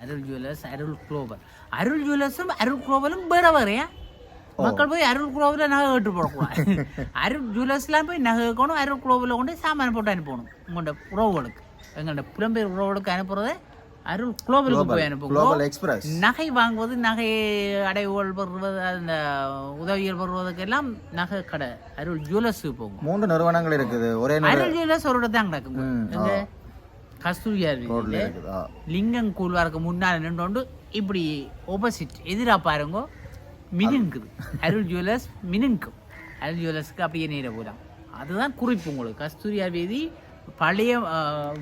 அருள் jewellers Arul global Arul ஜுவல்லர்ஸும் அருள் குளோபலும் வேற வேறையா மக்கள் போய் அருள் குளோபில் நகை கட்டு போடக்கூடாது அருள் ஜுவல்லர்ஸ்லாம் போய் நகை வைக்கணும் அருள் குளோபில் கொண்டு சாமான் போட்டு அனுப்பணும் உங்களோட உறவுகளுக்கு. எங்களோட புலம்பெயர் உறவுகளுக்கு அனுப்புறதை அருள் குளோபலுக்கு போய் அனுப்புங்க. நகை வாங்குவது நகை அடைவுகள் பெறுவது அந்த உதவிகள் பெறுவதற்கெல்லாம் நகை கடை. அருள் ஜுவல்லர்ஸுக்கு போகும் மூன்று நிறுவனங்கள் இருக்குது. ஒரே அருள் ஜுவல்லர்ஸ் ஒரு இடத்துல தான் கிடக்கும் ம், எங்க? கஸ்தூரியார். லிங்கம் கூழ்வாருக்கு முன்னால் நின்றோண்டு இப்படி ஆப்போசிட் எதிரா பாருங்க மினுங்குது. அருள் ஜுவல்லர்ஸ் மினுங்கும். அருள் ஜுவல்லர்ஸ்க்கு அப்படியே நேர போகலாம் அதுதான் குறிப்பு உங்களுக்கு. கஸ்தூரியார் வீதி பழைய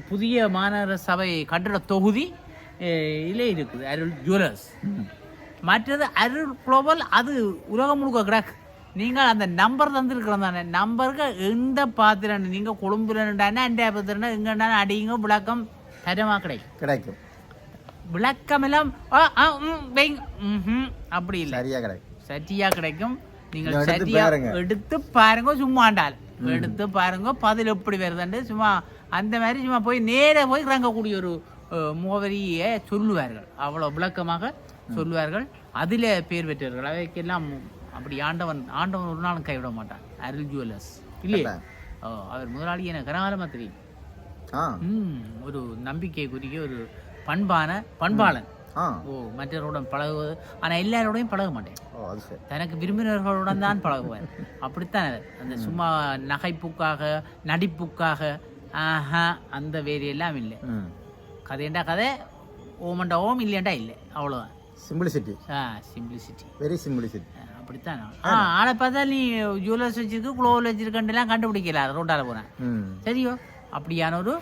புதிய மாநகர சபை கட்டட தொகுதி அஹ், இலே இருக்குது. அருள் ஜுவல்லர்ஸ் மற்றது அருள் குளோபல் அது உலகம் முழுக்க கிடக்கு. நீங்கள் அந்த நம்பர் தந்துருக்கிறோம் தானே. நம்பருக்கு எந்த பாத்திரம் நீங்கள் கொழும்புலன்டானே அண்டே பாத்திரம் எங்கன்னா அடிங்க விளக்கம் தரமாக கிடைக்கும். கிடைக்கும் விளக்கம் எல்லாம். அப்படி இல்லை. சரியா கிடைக்கும். சரியா கிடைக்கும். நீங்கள் சரியா பாருங்க. எடுத்து பாருங்க சும்மாண்டால் எடுத்து பாருங்க பதில் எப்படி வருதுன்னு சும்மா அந்த மாதிரி சும்மா போய் நேரா போய் இறங்கக்கூடிய ஒரு முகவரியை சொல்லுவார்கள். அவ்வளோ விளக்கமாக சொல்லுவார்கள். அதில் பேர் பெற்றவர்கள். அவைக்கெல்லாம் அப்படி ஆண்டவன் ஆண்டவன் ஒரு நாளும் கைவிட மாட்டான். அருள் ஜுவல்லர்ஸ் இல்லையே? ஓ, அவர் முதலாளி எனக்கு கனகாலமாக தெரியும். ம் ஒரு நம்பிக்கைக்குரிய ஒரு பண்பான பண்பாளன். ஓ மற்றவருடன் பழகுவது ஆனால் எல்லாரோடையும் பழக மாட்டேன். தனக்கு விரும்பினர்களுடன் தான் பழகுவார் அப்படித்தான் அந்த சும்மா நகைப்புக்காக நடிப்புக்காக ஆஹா அந்த வேலையெல்லாம் இல்லை. ம். கதையண்டா கதை ஓமண்டா ஓம் இல்லையண்டா இல்லை. அவ்வளோதான் சிம்பிளிசிட்டி ஆ சிம்பிளிசிட்டி வெரி சிம்பிளிசிட்டி அப்படித்தான். ஆ ஆளை பார்த்தா நீ ஜுவல்லர்ஸ் வச்சிருக்கு குளோவில் வச்சிருக்கன்றெல்லாம் கண்டுபிடிக்கல ரோட்டால போனேன் ம். சரியோ? அப்படியான ஒரு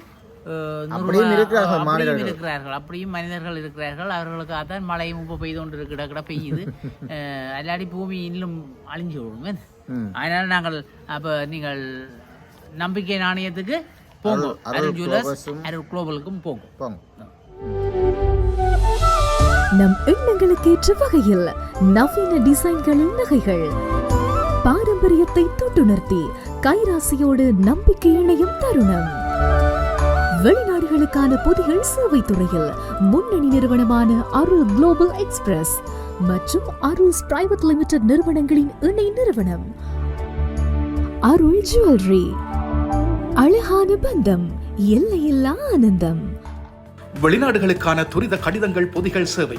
அப்படியும் இருக்கிறார்கள் அப்படியும் மனிதர்கள் இருக்கிறார்கள். அவர்களுக்காக தான் மழையும் இப்போ பெய்து கொண்டு இருக்கிற கிட பெய்யுது அல்லாடி பூமி இன்னும் அழிஞ்சு விடும் ம். அதனால நாங்கள் அப்போ நீங்கள் நம்பிக்கை நாணயத்துக்கு போங்க. அருள் குளோபலுக்கும் போங்க. போங்க. நம் எண்ணங்களுக்கு ஏற்ற வகையில் நவீன டிசைன்களின் நகைகள். பாரம்பரியத்தை தொட்டுணர்த்தி கைராசியோடு நம்பிக்கை இணையும் தருணம். வெளிநாடுகளுக்கான பொதிகள் சேவை துறையில் முன்னணி நிறுவனமான அருள் குளோபல் எக்ஸ்பிரஸ் மற்றும் அருள்ஸ் பிரைவேட் லிமிடெட் நிறுவனங்களின் இணை நிறுவனம். அருள் ஜுவல்லரி அழகான பந்தம் எல்லையில்லா ஆனந்தம். வெளிநாடுகளுக்கான துரித கடிதங்கள் பொதிகள் சேவை.